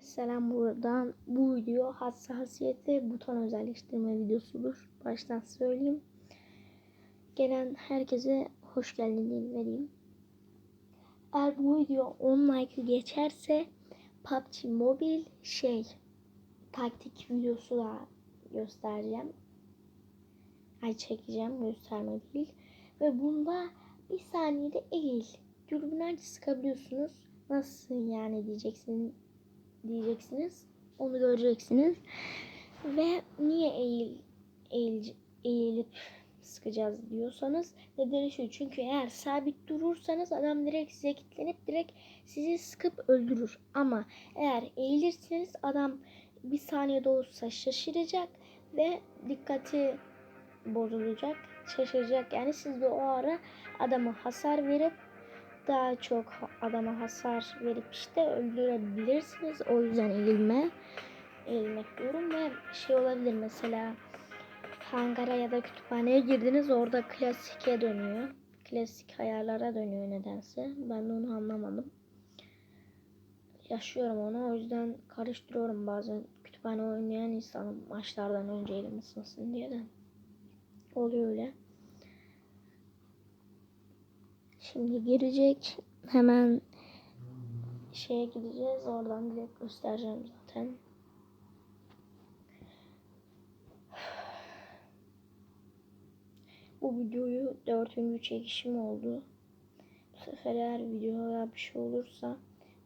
Selam buradan. Bu video hassasiyet ve buton özelleştirme videosudur. Baştan söyleyeyim. Gelen herkese hoş geldin vereyim. Eğer bu video 10 like geçerse PUBG Mobile şey taktik videosu da göstereceğim. Ay çekeceğim gösterme değil. Ve bunda bir saniyede eğil. Dürbünler sıkabiliyorsunuz. Nasıl yani diyeceksin diyeceksiniz. Onu göreceksiniz. Ve niye eğil, eğil eğilip sıkacağız diyorsanız nedeni şu. Çünkü eğer sabit durursanız adam direkt size kilitlenip direkt sizi sıkıp öldürür. Ama eğer eğilirseniz adam bir saniyede olsa şaşıracak ve dikkati bozulacak. Şaşıracak. Yani siz de o ara adama hasar verip daha çok adama hasar verip işte öldürebilirsiniz. O yüzden eğilme eğilmek diyorum ve şey olabilir mesela hangara ya da kütüphaneye girdiniz orada klasike dönüyor. Klasik ayarlara dönüyor nedense. Ben de onu anlamadım. Yaşıyorum onu o yüzden karıştırıyorum bazen kütüphane oynayan insanın maçlardan önce elim diye de. Oluyor öyle. Şimdi girecek. Hemen şeye gideceğiz. Oradan direkt göstereceğim zaten. Bu videoyu dördüncü çekişim oldu. Bu sefer eğer videoya bir şey olursa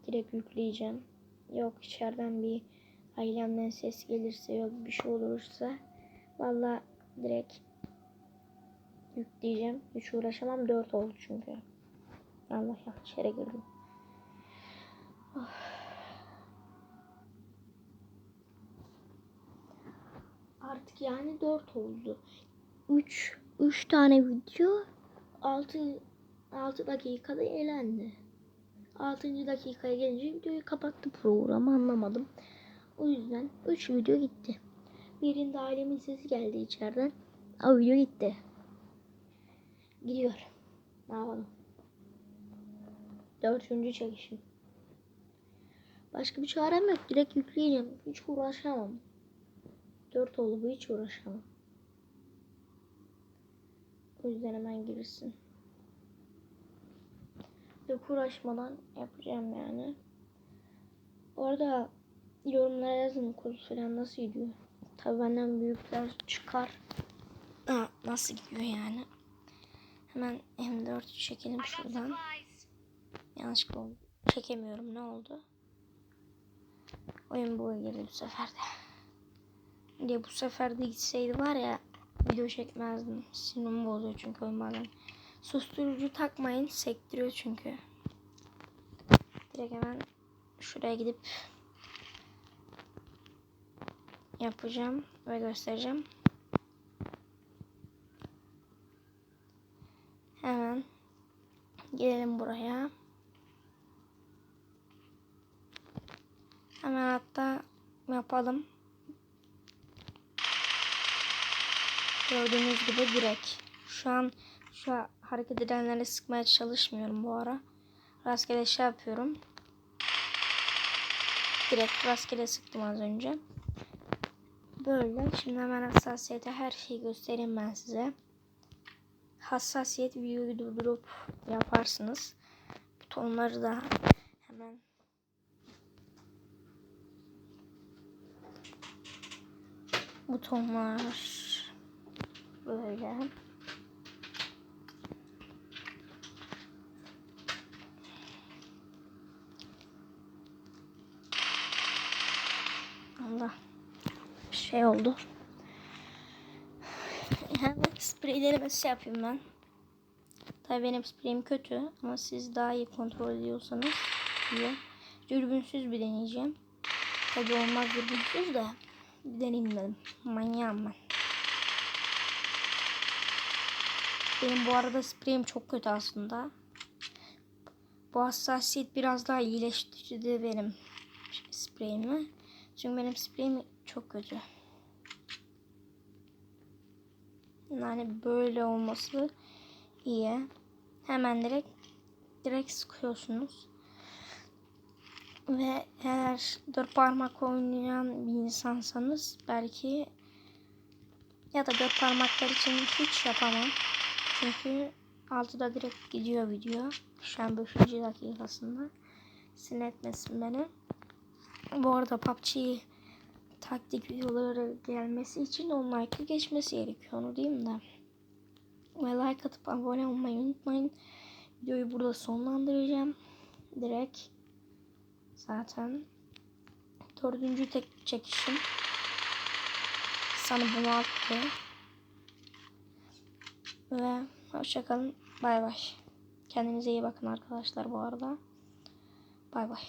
direkt yükleyeceğim. Yok içeriden bir ailemden ses gelirse yok bir şey olursa valla direkt yükleyeceğim. Hiç uğraşamam. 4 oldu çünkü. Allah yanlış yere girdim. Oh. Artık yani 4 oldu. 3 3 tane video 6 6 dakikada eğlendi. 6. dakikaya gelince videoyu kapattı programı anlamadım. O yüzden 3 video gitti. Birinde ailemin sesi geldi içeriden. O video gitti. Gidiyor. Ne yapalım? Dördüncü çekişim. Başka bir çarem yok. Direkt yükleyeceğim. Hiç uğraşamam. Dört oldu bu hiç uğraşamam. O yüzden hemen girsin. Yok uğraşmadan yapacağım yani. Orada yorumlara yazın kurs falan nasıl gidiyor. Tabii benden büyükler çıkar. Ha, nasıl gidiyor yani. Hemen M4 çekelim şuradan. Yanlışlıkla oldu. Çekemiyorum. Ne oldu? Oyun bu girdi bu sefer de. Diye bu sefer de gitseydi var ya video çekmezdim. Sinirimi bozuyor çünkü oyun bazen. Susturucu takmayın. Sektiriyor çünkü. Direkt hemen şuraya gidip yapacağım ve göstereceğim. Hemen gelelim buraya. Hemen hatta yapalım. Gördüğünüz gibi direkt. Şu an şu hareket edenleri sıkmaya çalışmıyorum bu ara. Rastgele şey yapıyorum. Direkt rastgele sıktım az önce. Böyle. Şimdi hemen hassasiyete her şeyi göstereyim ben size. Hassasiyet videoyu durdurup yaparsınız. Butonları da hemen butonlar böyle Allah şey oldu. Hemen sprey denemesi yapayım ben. Tabii benim spreyim kötü ama siz daha iyi kontrol ediyorsanız diye. Dürbünsüz bir deneyeceğim. Tabii olmaz dürbünsüz de bir deneyeyim dedim. Manyağım ben. Benim bu arada spreyim çok kötü aslında. Bu hassasiyet biraz daha iyileştirdi benim spreyimi. Çünkü benim spreyim çok kötü. Yani böyle olması iyi. Hemen direkt direkt sıkıyorsunuz. Ve eğer dört parmak oynayan bir insansanız belki ya da dört parmaklar için hiç yapamam. Çünkü altıda direkt gidiyor video. Şu an 5. dakikasında. Sinetmesin beni. Bu arada PUBG taktik videoları gelmesi için 10 like'ı geçmesi gerekiyor onu diyeyim de. Ve like atıp abone olmayı unutmayın. Videoyu burada sonlandıracağım. Direkt zaten dördüncü tek çekişim. Sana bunu attı. Ve hoşçakalın. Bay bay. Kendinize iyi bakın arkadaşlar bu arada. Bay bay.